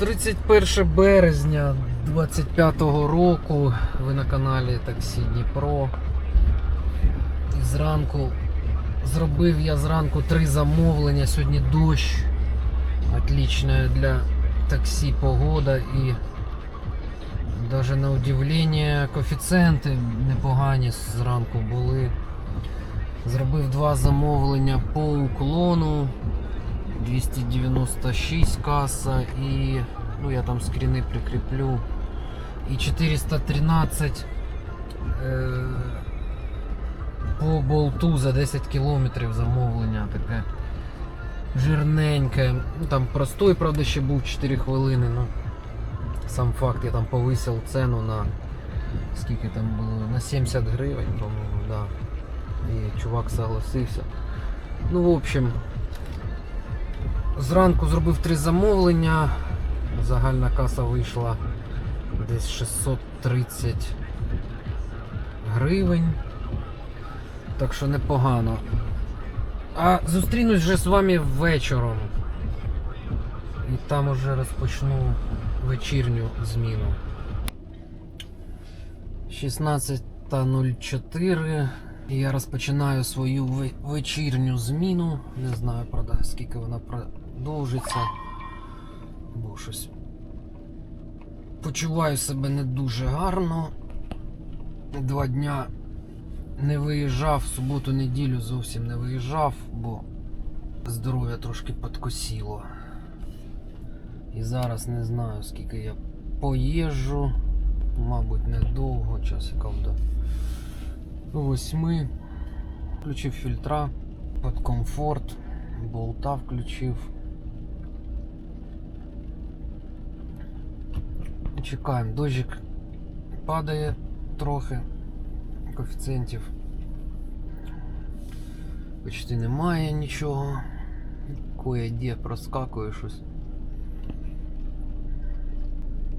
31 березня 25-го року ви на каналі Таксі Дніпро. І зранку зробив я зранку три замовлення. Сьогодні дощ. Отличная для таксі погода і даже на удивлення коефіцієнти непогані зранку були. Зробив два замовлення по уклону. 296 каса і ну я там скріни прикріплю. І 413 е, по болту за 10 кілометрів замовлення таке жирненьке. Ну там простой, правда, ще був 4 хвилини. Ну, сам факт, я там повисив ціну на скільки там було? На 70 гривень, по-моєму, да. І чувак согласився. Ну, в общем, Зранку зробив три замовлення. Загальна каса вийшла десь 630 гривень. Так що непогано. А зустрінусь вже з вами вечором. І там уже розпочну вечірню зміну. 16.04. І я розпочинаю свою вечірню зміну. Не знаю, правда, скільки вона продовжиться. Бо щось. Почуваю себе не дуже гарно. Два дня не виїжджав, суботу-неділю зовсім не виїжджав, бо здоров'я трошки подкосіло. І зараз не знаю, скільки я поїжджу. Мабуть, недовго, часиків до восьми. Включив фільтра під комфорт, болта включив. Чекаємо, дощик падає трохи, коефіцієнтів почти немає нічого. Кое-де проскакує щось.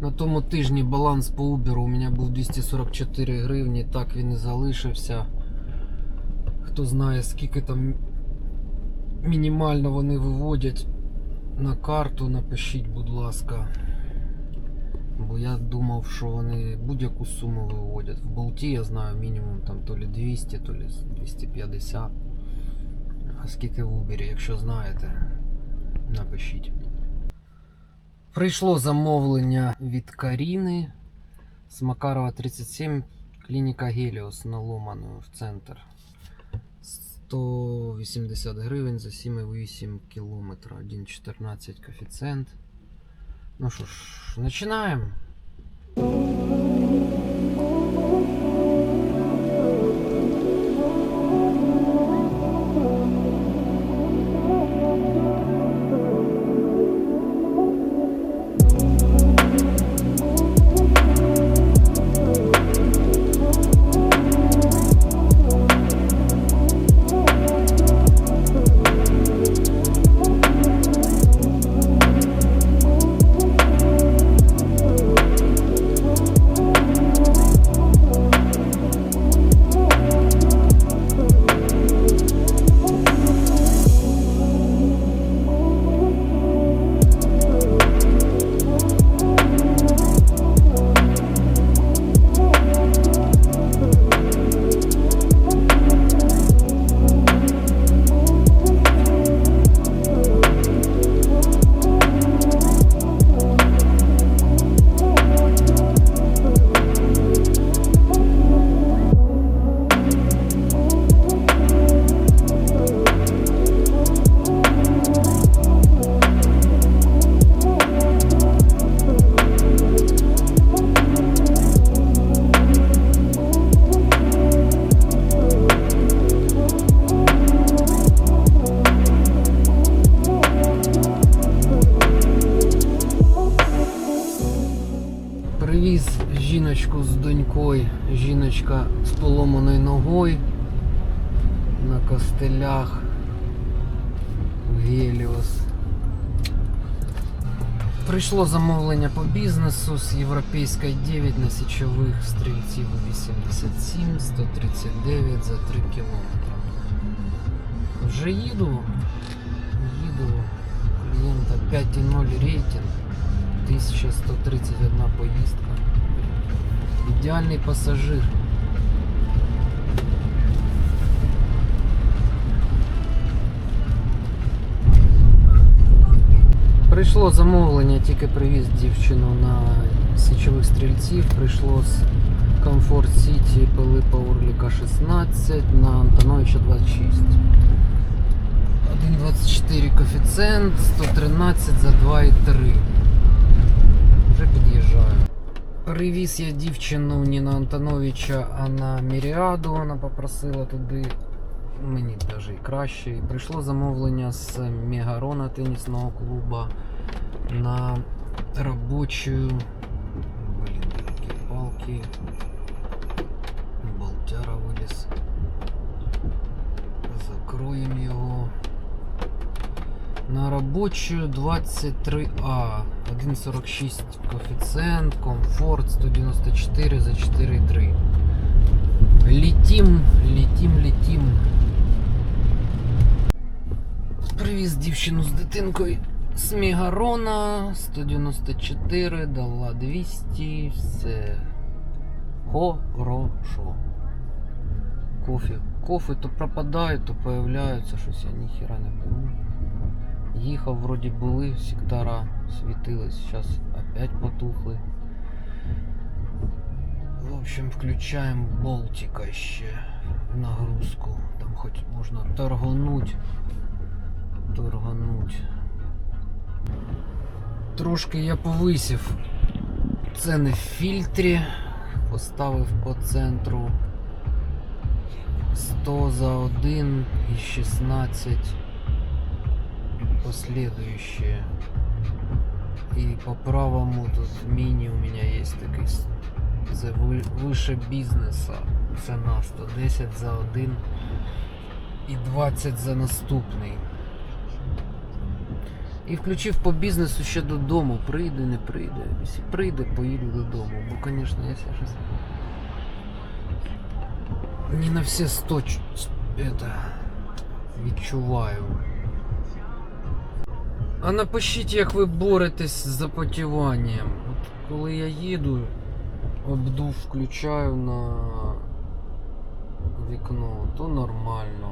На тому тижні баланс по Uber у мене був 244 гривні, так він і залишився. Хто знає, скільки там мінімально вони виводять на карту, напишіть, будь ласка. Бо я думав, що вони будь-яку суму виводять. В болті я знаю мінімум там то лі 200, то лі 250. А скільки в Uber, якщо знаєте, напишіть. Прийшло замовлення від Каріни з Макарова 37, клініка Геліос на Ломану в центр. 180 гривень за 7,8 кілометра, 1,14 коефіцієнт. Ну що ж, починаємо. Жіночку з донькою, жіночка з поломаною ногою на костелях в Геліос. Прийшло замовлення по бізнесу з Європейської 9 на січових стрільців 87, 139 за 3 кілометри. Вже їду, їду, клієнта 5,0 рейтинг, 1131 поїздка. Ідеальний пасажир. Прийшло замовлення, тільки привіз дівчину на січових стрільців. Прийшло з Комфорт Сіті Пилипа Урліка 16 на Антоновича 26. 1,24 коефіцієнт, 113 за 2,3. Привіз я дівчину не на Антоновича, а на Міріаду. Вона попросила туди. Мені навіть і краще. Прийшло замовлення з Мегарона тенісного клуба на робочу. Блін, які палки. Болтяра виліз. Закроємо його. На робочу 23А. 1,46 коефіцієнт, комфорт 194 за 4,3. Летим, летим, летим. Привіз дівчину з дитинкою з Мегарона 194, дала 200, все хорошо. Кофе. Кофе то пропадає, то появляються, щось я ніхіра не пойму. Їхав, вроді були, сектора світились, зараз опять потухли. В общем, включаем Болтика ще в нагрузку. Там хоч можна торгануть. Торгануть. Трошки я повисів ціни в фільтрі. Поставив по центру 100 за 1 і 16 последующие. И по правому тут мини у меня есть такий це вище бізнеса. Ціна 110 за один і 20 за наступний. І включив по бізнесу ще додому. Прийде, не прийде. Якщо прийде, поїду додому. Бо, звісно, якщо щось. Не на 100 ч- это, відчуваю. А напишіть, як ви боретесь з запотіванням. От коли я їду, обдув включаю на вікно, то нормально.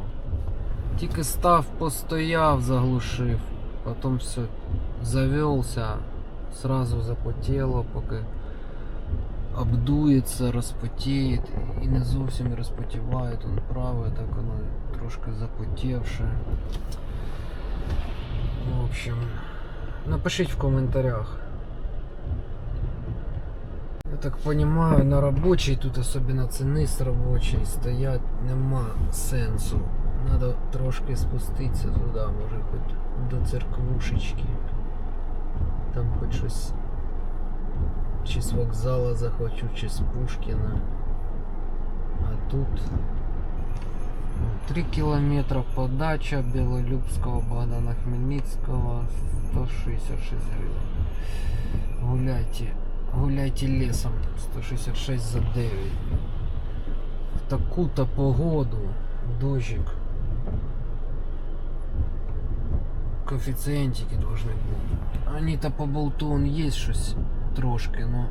Тільки став, постояв, заглушив, потім все завелся, сразу запотіло, поки обдується, розпотіє і не зовсім розпотіває, то праве, так воно трошки запотівше. Общем, напишіть в коментарях. Я так понимаю, на робочий, тут особенно цинист робочий стоять нема сенсу. Надо трошки спуститися туди, може хоч до церквушечки. Там хоч щось чи з вокзала захочу, чи з Пушкіна. А тут 3 километра подача Белолюбского Богдана Хмельницкого 166 гривен. Гуляйте, гуляйте лесом 166 за 9. В таку-то погоду дождик. Коэффициентики должны быть. Они-то по болту он есть щось трошки, но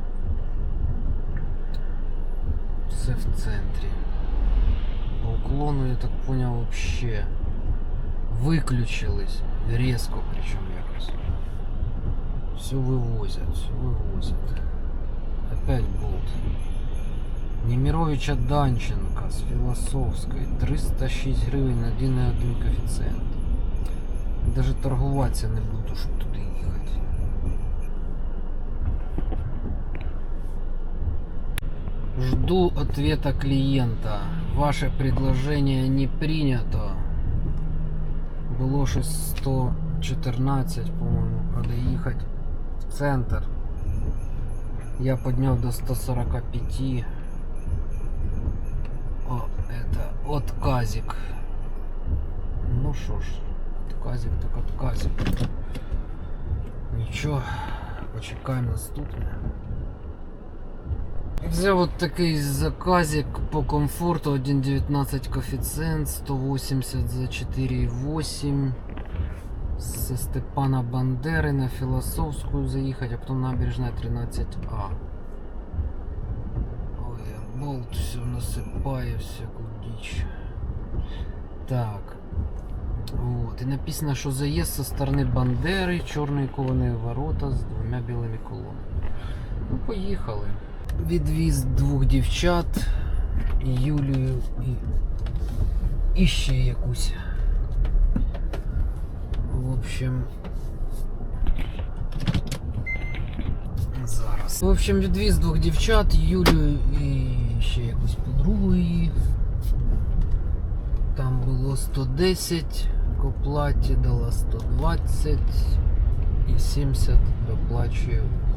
все в центрі. По уклону, я так понял, вообще выключились. Резко причем якось. Все вывозят, все вывозят. Опять болт. Немировича Данченко з Філософської 306 гривень на 1,1 коефіцієнт. Даже торгуватися не буду, щоб туди їхати. Жду ответа клиента. Ваше предложение не принято. Було щось 114, по-моєму, продаїхати в центр. Я підняв до 145. О, это отказик. Ну що ж, отказик так отказик. Нічого, почекаємо наступне. Взяв от такий заказик по комфорту 1.19 коефіцієнт, 180 за 4,8. Со Степана Бандери на Философскую заехать, а потом набережная 13А. Ой, я болт все насыпаю, всякую дичь. Так. Вот. И написано, что заезд со стороны Бандери, черные кованые ворота с двумя білими колонами. Ну, поїхали. Відвіз двох дівчат, Юлію і, і ще якусь. В общем. Зараз. В общем, відвіз двох дівчат, Юлію і ще якусь подругу її. Там було 110 к оплаті, дала 120 і 70 доплачує уклон.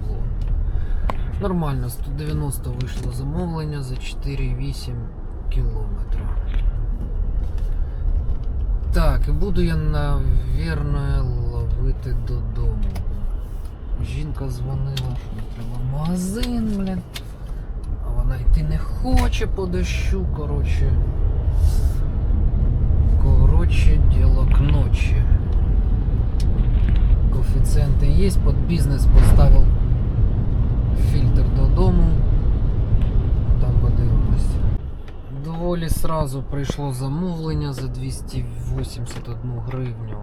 Нормально, 190 вийшло замовлення за 4,8 кілометра. Так, і буду я, навірно, ловити додому. Жінка дзвонила, що мені треба в магазин, блін. А вона йти не хоче по дощу, коротше. Короче, дело к ночи. Коэффициенты есть, под бизнес поставил фильтр додому. Там подивимось. Доволі сразу прийшло замовлення за 281 гривню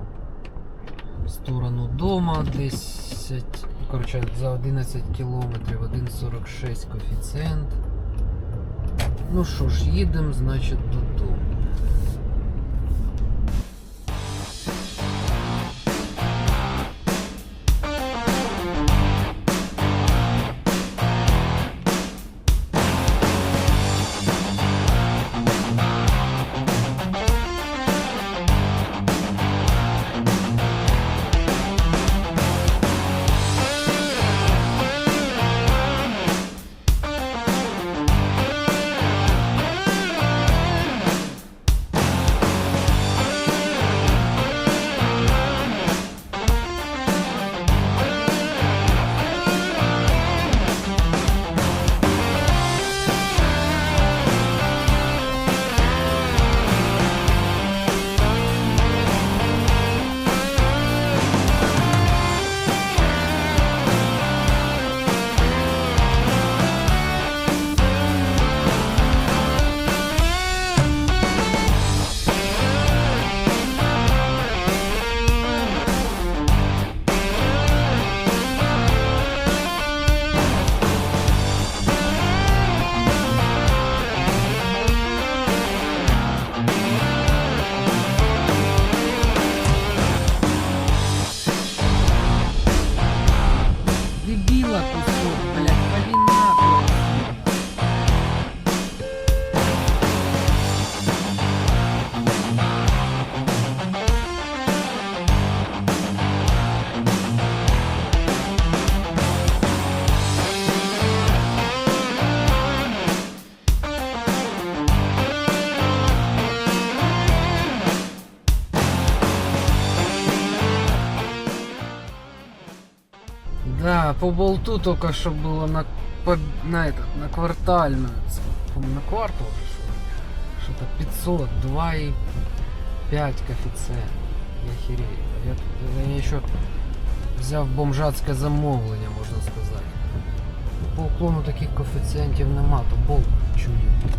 в сторону дома 10, коротше, за 11 кілометрів 1,46 коефіцієнт. Ну що ж, їдемо, значить, додому. Да, по болту только что было на, по, на этот, на квартальную. ц- По-моему, на квартал же что ли? Что-то 500, 2,5 коэффициент. Я херею. Я, я еще взяв бомжацьке замовлення, можна сказати. По уклону таких коефіцієнтів нема, то болт чудить.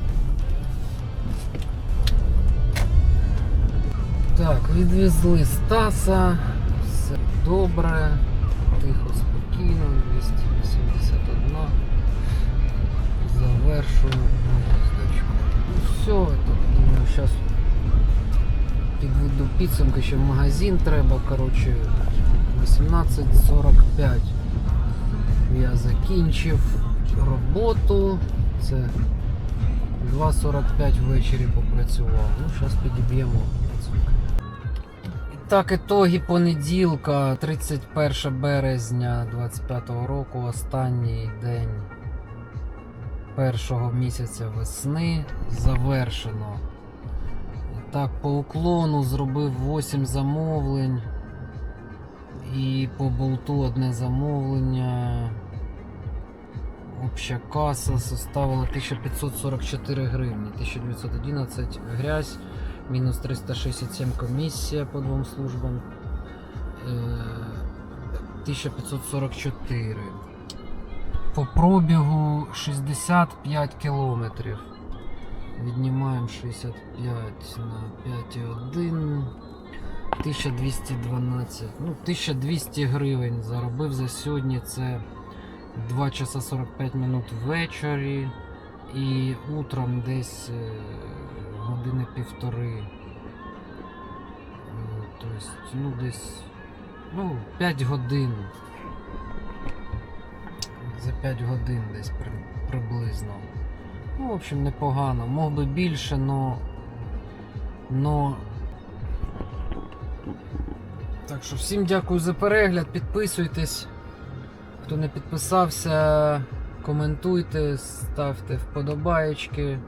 Так, відвезли Стаса, все добре, тихо, спокійно, 281. Завершую їздочку. Ну все, думаю, зараз підведу підсумки, ще в магазин треба, коротше, 18.45 я закінчив роботу. Це 2.45 ввечері попрацював. Ну, зараз підіб'ємо так, ітоги понеділка, 31 березня 25 року, останній день першого місяця весни завершено. Так, по уклону зробив 8 замовлень. І по болту одне замовлення. Обща каса составила 1544 гривні. 1911 грязь, мінус 367 комісія по двом службам. 1544. По пробігу 65 кілометрів. Віднімаємо 65 на 5,1. 1212. Ну, 1200 гривень заробив за сьогодні. Це 2 часа 45 минут ввечері. І утром десь е, години півтори. Е, Тобто, ну, десь ну, 5 годин. За 5 годин десь при, приблизно. Ну, в общем, непогано. Мог би більше, но. но. Так що всім дякую за перегляд. Підписуйтесь. Хто не підписався, коментуйте, ставте вподобаєчки.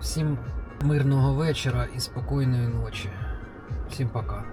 Всім мирного вечора і спокійної ночі. Всім пока.